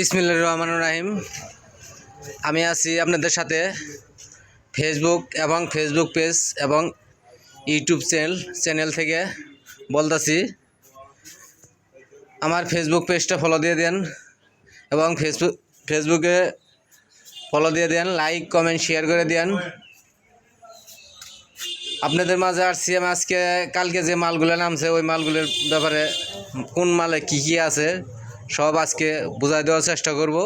বিসমিল্লা রহমান রাহিম। আমি আছি আপনাদের সাথে ফেসবুক এবং ফেসবুক পেজ এবং ইউটিউব চ্যানেল চ্যানেল থেকে বলতেছি। আমার ফেসবুক পেজটা ফলো দিয়ে দেন এবং ফেসবুক ফেসবুকে ফলো দিয়ে দেন লাইক কমেন্ট শেয়ার করে দেন। আপনাদের মাঝে আসছি আমি আজকে, কালকে যে মালগুলো নামছে, ওই মালগুলোর ব্যাপারে কোন মালে কী কী আছে সব আজকে বোঝাই দেওয়ার চেষ্টা করব।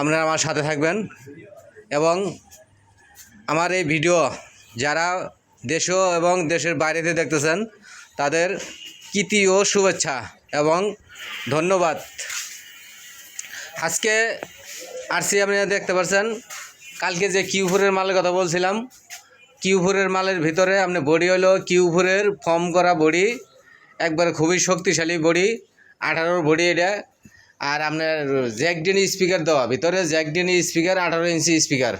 আপনারা আমার সাথে থাকবেন এবং আমার এই ভিডিও যারা দেশও এবং দেশের বাইরেতে দেখতেছেন, তাদের কীতি ও শুভেচ্ছা এবং ধন্যবাদ। আজকে আরসি আপনারা দেখতে পাচ্ছেন কালকে যে কিউফোরের মালের কথা বলছিলাম কিউফুরের মালের ভিতরে আপনি বডি হলো কিউফোরের ফর্ম করা বডি, একবারে খুবই শক্তিশালী বডি। আঠারোর বডি এটা। আর আপনার জ্যাকডিন স্পিকার দেওয়া, ভিতরে জ্যাকডিন স্পিকার আঠারো ইঞ্চি স্পিকার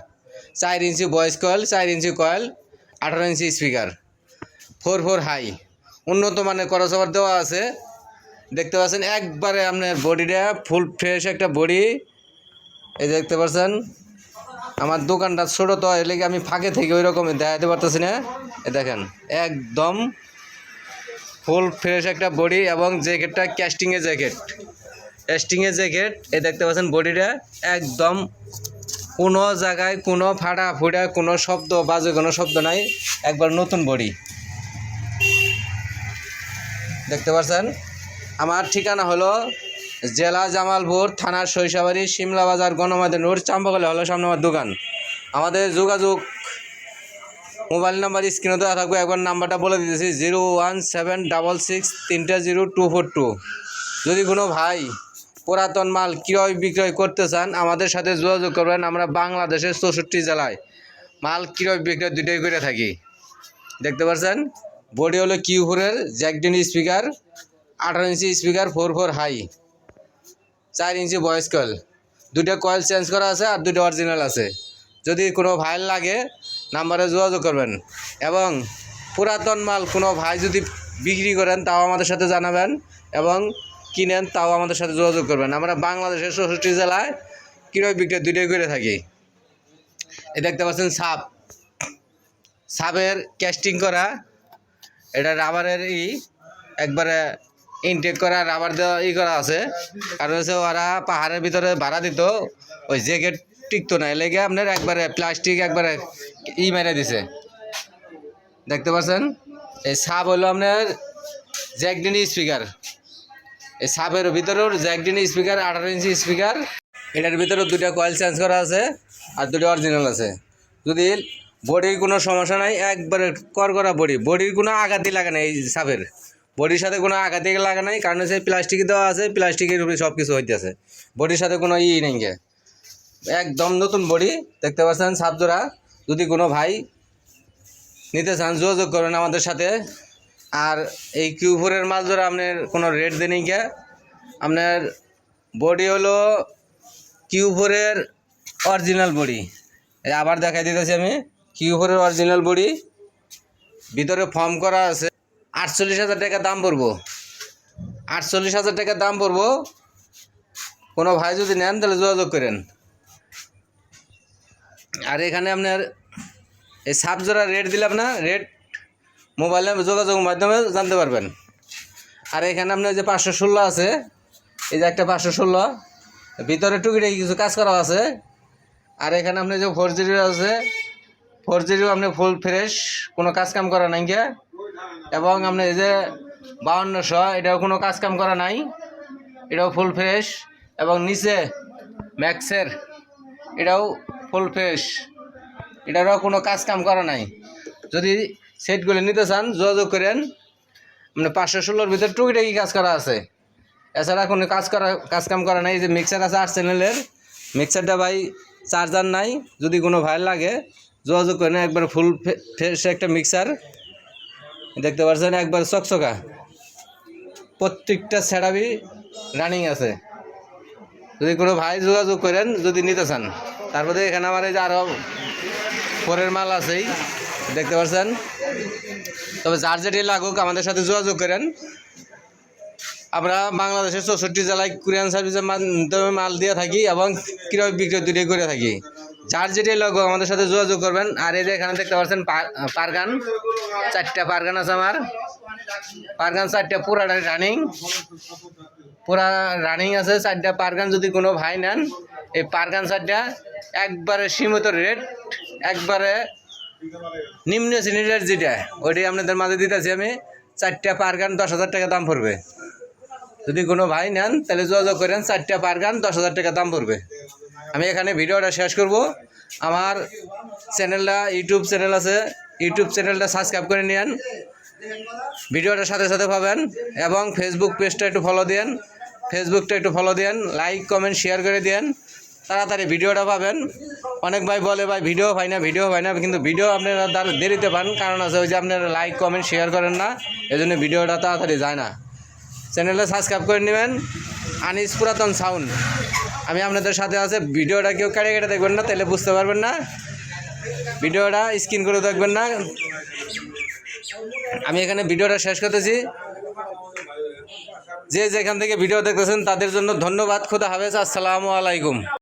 চার ইঞ্চি ভয়েস কয়েল চার ইঞ্চি কয়েল আঠারো ইঞ্চি স্পিকার ফোর ফোর হাই উন্নত মানের করসভার দেওয়া আছে। দেখতে পাচ্ছেন, একবারে আপনার বডিটা ফুল ফ্রেশ একটা বডি। এই দেখতে পাচ্ছেন, আমার দোকানটা ছোটো তো, এর লেগে আমি ফাঁকে থেকে ওই রকম দেখাতে পারতেছি না। এ দেখেন, একদম ফুল ফ্রেশ একটা বডি এবং জ্যাকেটটা ক্যাস্টিংয়ের জ্যাকেট ক্যাস্টিংয়ের জ্যাকেট এ দেখতে পাচ্ছেন বডিটা একদম কোনো জায়গায় কোনো ফাটা ফুটা, কোনো শব্দ বাজে কোনো শব্দ নাই, একবার নতুন বডি। দেখতে পাচ্ছেন? আমার ঠিকানা হলো জেলা জামালপুর থানার শৈশাবাড়ি শিমলা বাজার গণমাধ্যম রোড চাম্পাকলে হলো সামনে আমার দোকান। আমাদের যোগাযোগ মোবাইল নাম্বার স্ক্রিনে দেওয়া থাকবে, একবার নাম্বারটা বলে দিতেছি, zero one seven double six তিনটা জিরো টু ফোর টু। যদি কোনো ভাই পুরাতন মাল ক্রয় বিক্রয় করতে চান, আমাদের সাথে যোগাযোগ করবেন, আমরা বাংলাদেশের চৌষট্টি জেলায় মাল ক্রয় বিক্রয় দুটোই করে থাকি। দেখতে পাচ্ছেন, বডি হলো কিউফোরের জ্যাকডিন স্পিকার, আঠারো ইঞ্চি স্পিকার, ফোর ফোর হাই, চার ইঞ্চি ভয়েস কয়েল দুটো কয়েল চেঞ্জ করা আছে আর দুটো অরিজিনাল আছে। যদি কোনো ভাইল লাগে নাম্বারে যোগাযোগ করবেন। এবং পুরাতন মাল কোনো ভাই যদি বিক্রি করেন, তাও আমাদের সাথে জানাবেন এবং কিনেন, তাও আমাদের সাথে যোগাযোগ করবেন। আমরা বাংলাদেশের চৌষট্টি জেলায় ক্রয় বিক্রয় দুটোই করে থাকি। এ দেখতে পাচ্ছেন সাপ। সাপের ক্যাস্টিং করা, এটা রাবারের ই, একবারে ইনটেক করা, রাবার দেওয়া ই করা আছে। কারণ হচ্ছে ওরা পাহাড়ের ভিতরে ভাড়া দিত, ওই জ্যাকেট টিকতো না। লেগে আপনার একবারে প্লাস্টিক একবারে ই মেরে দিছে। দেখতে পাচ্ছেন? এই সাপ হলো আপনার জ্যাকডিনি স্পিকার। এই সাপের ভিতরেও জ্যাকডিনি স্পিকার, আঠারো ইঞ্চি স্পিকার। এটার ভিতরেও দুটো কয়েল চেঞ্জ করা আছে আর দুটো অরিজিনাল আছে। যদি বডির কোনো সমস্যা নাই, একবারে কর করা বডি। বডির কোনো আঘাতই লাগে না এই সাপের। বডির সাথে কোনো আঘাতই লাগা নাই, কারণ হচ্ছে প্লাস্টিক দেওয়া আছে প্লাস্টিকের উপরে সব কিছু হইতেছে। বডির সাথে কোনো ই নেই। একদম নতুন বডি, দেখতে পাচ্ছেন সাপজোড়া যদি কোনো ভাই নিতে চান, যোগাযোগ করেন আমাদের সাথে। আর এই কিউফোরের জোড়া আপনার কোনো রেট দেনি কে? আপনার বডি হলো কিউফোরের অরিজিনাল বডি। আবার দেখাই দিতেছি আমি, কিউফোরের অরিজিনাল বডি। ভিতরে ফর্ম করা আছে, আটচল্লিশ হাজার টাকা দাম পড়ব। আটচল্লিশ হাজার টাকা দাম পড়ব। কোনো ভাই যদি নেন, তাহলে যোগাযোগ করেন। আর এখানে আপনার এই সাপ জোড়া রেট দিলাম না রেট মোবাইলে যোগাযোগ মাধ্যমে জানতে পারবেন। আর এখানে আপনার যে পাঁচশো ষোলো আছে, এই যে একটা পাঁচশো ষোলো, ভিতরে টুকিটাকি কিছু কাজ করা আছে। আর এখানে আপনি যে ফোর জিরো আছে ফোর জিরো আপনি ফুল ফ্রেশ কোনো কাজ কাম করা নাই কে এবং আপনি এই যে বাউন্নশো, এটাও কোনো কাজ কাম করা নাই। এটাও ফুল ফ্রেশ এবং নিচে ম্যাক্সের এটাও ফুল ফ্রেশ। এটারও কোনো কাজ কাম করা নাই। যদি সেটগুলো নিতে চান, যোগাযোগ করেন। মানে পাঁচশো ষোলোর ভিতরে টুকিটাকি কাজ করা আছে। এছাড়া কোনো কাজ করা কাজ কাম করা নাই। যে মিক্সার আছে আট চ্যানেলের মিক্সারটা ভাই চার্জার নাই। যদি কোনো ভাই লাগে, যোগাযোগ করেন। একবার ফুল ফ্রেশ একটা মিক্সার দেখতে পাচ্ছেন একবার চকচকা। প্রত্যেকটা সেরাবি রানিং আছে। যদি কোনো ভাই যোগাযোগ করেন, যদি নিতে চান। তারপরে এখানে আমার এই যে আরও পরের মাল আছেই, দেখতে পাচ্ছেন? তবে যার যেটি লাগুক, আমাদের সাথে যোগাযোগ করেন। আমরা বাংলাদেশের চৌষট্টি জেলায় কুরিয়ান সার্ভিসের মাধ্যমে মাল দিয়ে থাকি এবং ক্রয় বিক্রয় দুটোই করে থাকি। যার যেটাই লোক আমাদের সাথে যোগাযোগ করবেন। আর এই যে এখানে দেখতে পাচ্ছেন পারগান, চারটা পারগান আছে আমার। পারগান চারটা, পুরাটা রানিং পুরা রানিং আছে, চারটা পারগান যদি কোনো ভাই নেন এই পারগান চারটা একবারে সীমিত রেট, একবারে নিম্ন রেট যেটা ওইটাই আপনাদের মাঝে দিতেছি আমি, চারটা পারগান দশ হাজার টাকা দাম পড়বে। যদি কোনো ভাই নেন, তাহলে যোগাযোগ করেন, চারটা পারগান দশ হাজার টাকা দাম পড়বে। আমি এখানে ভিডিওটা শেষ করব। আমার চ্যানেলটা, ইউটিউব চ্যানেল আছে, ইউটিউব চ্যানেলটা সাবস্ক্রাইব করে নিন ভিডিওটার সাথে সাথে পাবেন এবং ফেসবুক পেজটা একটু ফলো দেন ফেসবুকটা একটু ফলো দেন লাইক কমেন্ট শেয়ার করে দেন তাড়াতাড়ি ভিডিওটা পাবেন। অনেক ভাই বলে, ভাই, ভিডিও পাই না, ভিডিও পাই না। কিন্তু ভিডিও আপনারা দ্বারা দেরিতে পান। কারণ আছে ওই যে আপনারা লাইক কমেন্ট শেয়ার করেন না। এই জন্য ভিডিওটা তাড়াতাড়ি যায় না। চ্যানেলটা সাবস্ক্রাইব করে নেবেন। আনিস পুরাতন সাউন্ড আমি আপনাদের সাথে আছে। ভিডিওটা কেউ কেটে কেটে দেখবেন না, তাহলে বুঝতে পারবেন না। ভিডিওটা স্ক্রিন করে দেখবেন না। আমি এখানে ভিডিওটা শেষ করতেছি। যে যেখান থেকে ভিডিও দেখতেছেন, তাদের জন্য ধন্যবাদ। খুদা হাফেজ। আসসালামু আলাইকুম।